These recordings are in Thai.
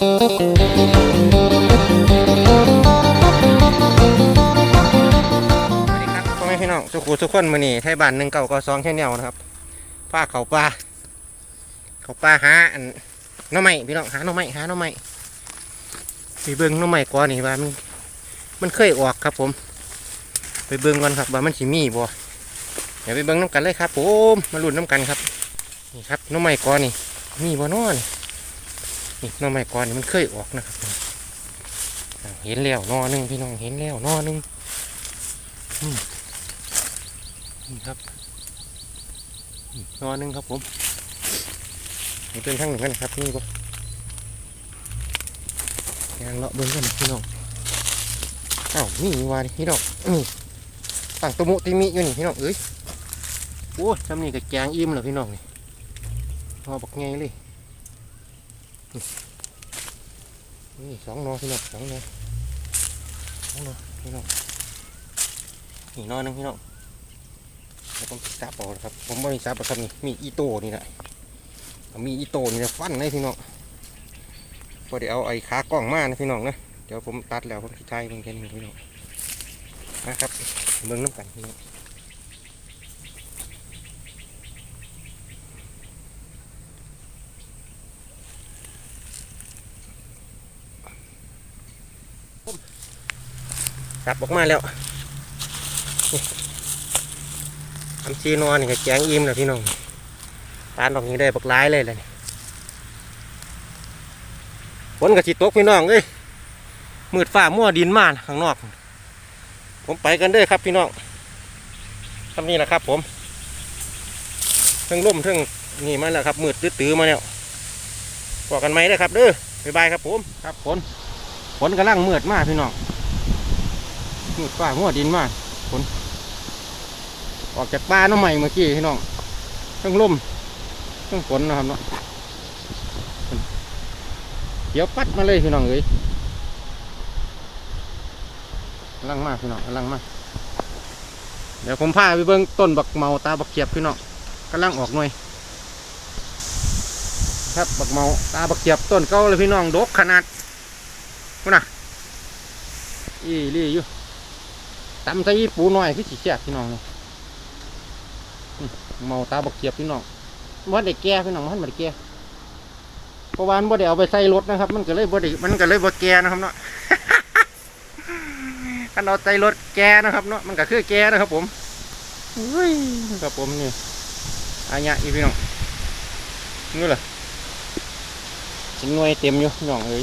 สวัสดีครับพ่อแม่พี่น้องสุขุสุขคนมือนี่ไทยบ้านหนึ่งเก่าก็สองแค่เนวนะครับผ้าเขาปลาเขาปลาหาอันน้อไม้พี่น้องหาน้อไม้หาน้อไม้ไปเบิ้งน้อไม้ก่อนนี่ว่ามันมันเคยออกครับผม ไปเบิ้งก่อนครับว่ามันสิมีบ่เดี๋ยวไปเบิ้งน้ำกันเลยครับผมมาลุ้นน้ำกันครับนี่ครับน้อไม้ก่อนนี่มีบ่นอน นี่น้องใหม่ก่อนนี่มันเคยออกนะครับ เห็นแล้วนอหนึงพี่น้องเห็นแล้วนอหนึงนี่ครับนอนหนึงครับผมนี่เป็นทั้งหนึ่งกันครับนี่ปะยางเลาะเบิ้งกันพี่น้องเอ้านี่วาดิพี่น้องนี่ตั้งตะมุติมิอยู่นี่พี่น้องเอ้ยโอ้ยทำนี่กับแกงอิ่มแล้วพี่น้องนี่พอบักไงเลย นี่สองนอพี่น้องสองนอสองนอพี่น้องนี่นอนนึงพี่น้องแล้วผมซับอลครับ ผมไม่มีซับอครับนี่มีอีโต้นี่แหละมีอีโต้นี่นะฟันเลยพี่น้องพอเดี๋ยวเอาไอ้ขากล้องมานะพี่น้องนะเดี๋ยวผมตัดแล้วผมทิทยเพิ่งแค่นี้พี่น้องนะครับเบิ่งน้ำกันพี่น้อง ซับออกมาแล้วทำซีนอนนี่ก็แจงอิ่มแล้วพี่น้องปานดอกนี้ได้บักร้ายเลยเลยฝนกับสิตกพี่น้องเอ้ยมืดฟ้ามั่วดินมานข้างนอก ผมไปกันเด้อครับพี่น้องทำนี่แหละครับผมเทั้งล่มเทั้งนี่มาแล้วครับมืดตื้อมาแล้วบอกกันไหมเด้อครับเด้อบ๊ายบายครับผมครับฝนฝนกำลังมืดมากพี่น้อง มืดฟ้ามั่วดินมากออกจากป่าน้องใหม่เมื่อกี้พี่น้องเครื่องลมเครื่องฝนนะครับเนาะเดี๋ยวปัดมาเลยพี่น้องเอ้ยลังมากพี่น้องลังมากเดี๋ยวผมพาไปเบิ้งต้นบักเมาตาบักเขียบพี่น้องกำลังออกหน่วยครับบักเมาตาบักเขียบต้นเก่าเลยพี่น้องดกขนาดนู่นะอีรี่อยู่ ตำใส่ปูหน่อยคือสีแซ่บพี่น้องนี่เมาตาบักเกียบพี่น้องว่าได้แก่พี่น้องมันบ่ได้แก่เพราะว่ามันบ่ได้เอาไปใส่รถนะครับ มันก็เลยบ่ได้มันก็เลยบ่แก่นะครับเนาะคันเอาใส่รถแก่นะครับเนาะมันก็คือแก่นะครับผมอุ้ยครับผมนี่อายะอีพี่น้องนี่แหละชิ้นหน่วยเต็มอยู่พี่น้องเอ้ย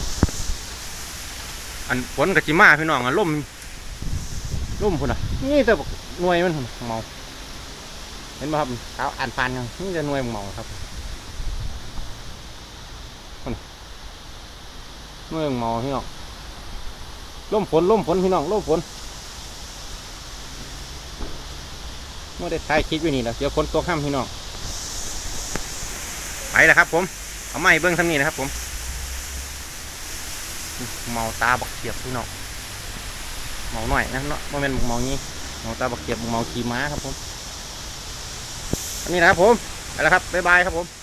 อันฝนกับจิมาพี่น้องอะล่ม ล่มพุ่นอะนี่แต่บักหน่วยมันเมาเห็นไหมครับเขาอ่านฟันกันนี่จะหน่วยหมอครับนั่นหน่วยหมอพี่น้องล่มฝนล่มฝนพี่น้องล่มฝนไม่ได้ถ่ายคลิปอยู่นี่แหละเดี๋ยวฝนตกห้ามพี่น้องไปแล้วครับ ผมเอาไม้เบิ้องทำนี่นะครับ ผม เมาตาบักเขียบพี่น้อง เมาหน่อยนะเนาะไม่เป็นเมางี้เมาตาบักเกียบเมาขี่ม้าครับผมอันนี้นะครับผมไปแล้วครับบ๊ายบายครับผม